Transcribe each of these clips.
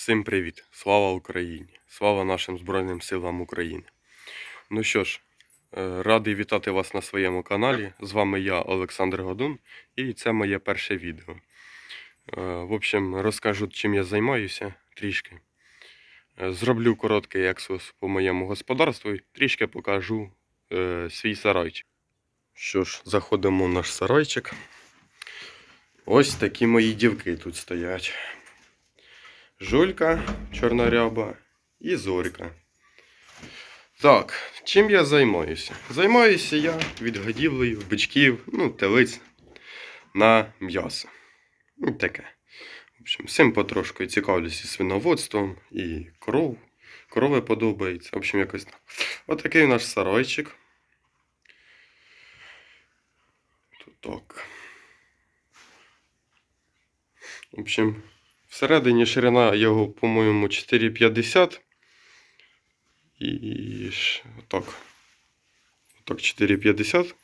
Всім привіт! Слава Україні! Слава нашим Збройним силам України! Ну що ж, е, радий вітати вас на своєму каналі. З вами я, Олександр Годун, і це моє перше відео. Е, В общем, розкажу, чим я займаюся трішки. Е, Зроблю короткий екскурс по моєму господарству і трішки покажу свій сарайчик. Що ж, заходимо в наш сарайчик. Ось такі мої дівки тут стоять. Жулька чорноряба і зорька. Так, чим я займаюся? Займаюся я відгодівлею бичків, ну, телиць на м'ясо. Ну, таке. В общем, всім потрошку цікавлюся свиноводством і коров. Корови подобаються. В общем, якось так. Отакий наш сарайчик. Тут так. В общем, Всередині ширина його, по-моєму, 4,50. І отак. Отак 4,50.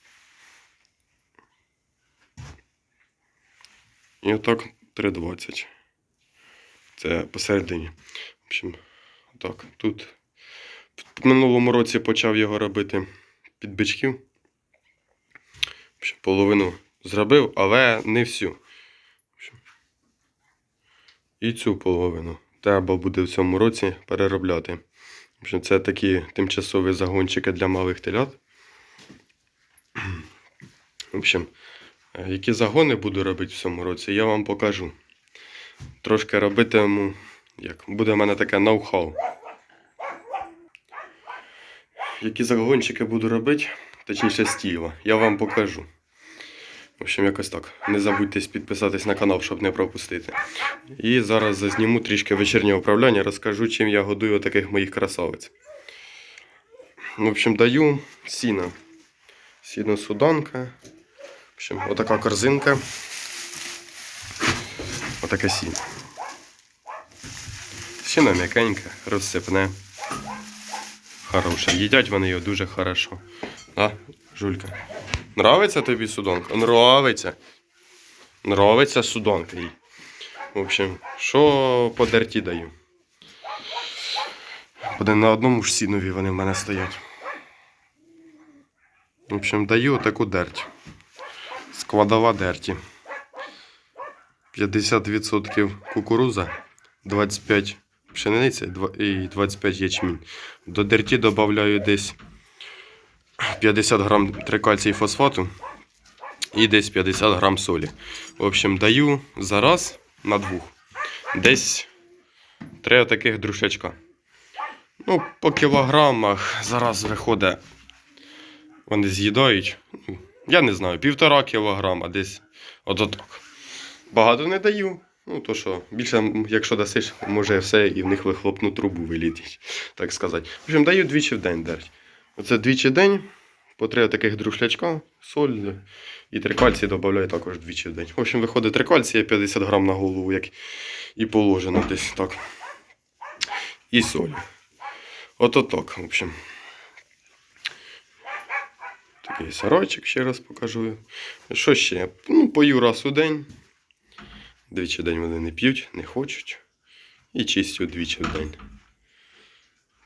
І отак 3,20. Це посередині. В общем, так, тут в минулому році почав його робити під бичків. Половину зробив, але не всю. І цю половину треба буде в цьому році переробляти. Це такі тимчасові загончики для малих телят. В общем, е, які загони буду робити в цьому році, я вам покажу. Трошки робитиму, як буде в мене таке ноу-хау. Які загончики буду робити, точніше з тіла, я вам покажу. В общем, якось так. Не забудьте підписатись на канал, щоб не пропустити. І зараз зазніму трішки вечірнє управління, розкажу, чим я годую таких моїх красавиць. В общем, даю сіно. Сіно суданка. В общем, отака корзинка. Отаке сіно. Сіно м'якеньке, розсипне. Хороше. Їдять вони його дуже хорошо. А, жулька. Нравиться тобі судонка? Нравиться. Нравиться судонка їй. В общем, що по дерті даю? Буде на одному ж сінові вони в мене стоять. В общем, даю таку дерть. Складова дерті. 50% кукуруза, 25 пшениця і 25 ячмінь. До дерті додаю десь 50 грам трикальцій фосфату і десь 50 грам солі. В общем, даю зараз на двох. Десь три таких друшечка. Ну, по кілограмах зараз виходить. Вони з'їдають. ну, Я не знаю, півтора кілограма десь. От отак. Багато не даю. Ну, то що, більше, якщо дасиш, може все і в них вихлопну трубу вилітить, так сказати. В общем, даю двічі в день дерть. Оце двічі в день, по три таких друшлячка, соль і три кальції додаю також двічі в день. В общем, виходить три кальція 50 грам на голову, як і положено десь так. І соль. Ото так, в общем. Такий сарайчик ще раз покажу. Що ще? Ну, пою раз у день. Двічі в день вони не п'ють, не хочуть. І чистю двічі в день.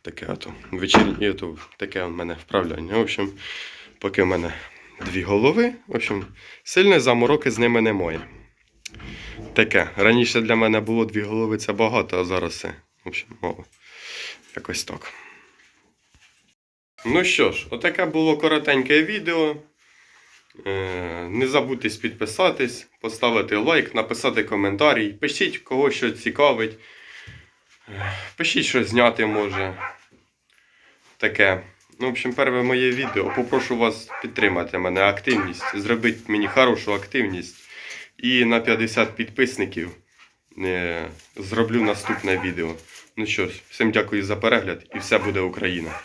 Таке ото. Вечірнє ото таке в мене вправляння. В общем, поки в мене дві голови, в общем, сильної замороки з ними немає. Таке. Раніше для мене було дві голови, це багато, а зараз все. В общем, мало. Якось так. Ну що ж, отаке було коротеньке відео. Е, Не забудьте підписатись, поставити лайк, написати коментарій. Пишіть кого що цікавить. Пишіть, що зняти може. Таке. Ну, в общем, перше моє відео. Попрошу вас підтримати мене активність. Зробити мені хорошу активність. І на 50 підписників е, зроблю наступне відео. Ну що ж, всім дякую за перегляд і все буде Україна.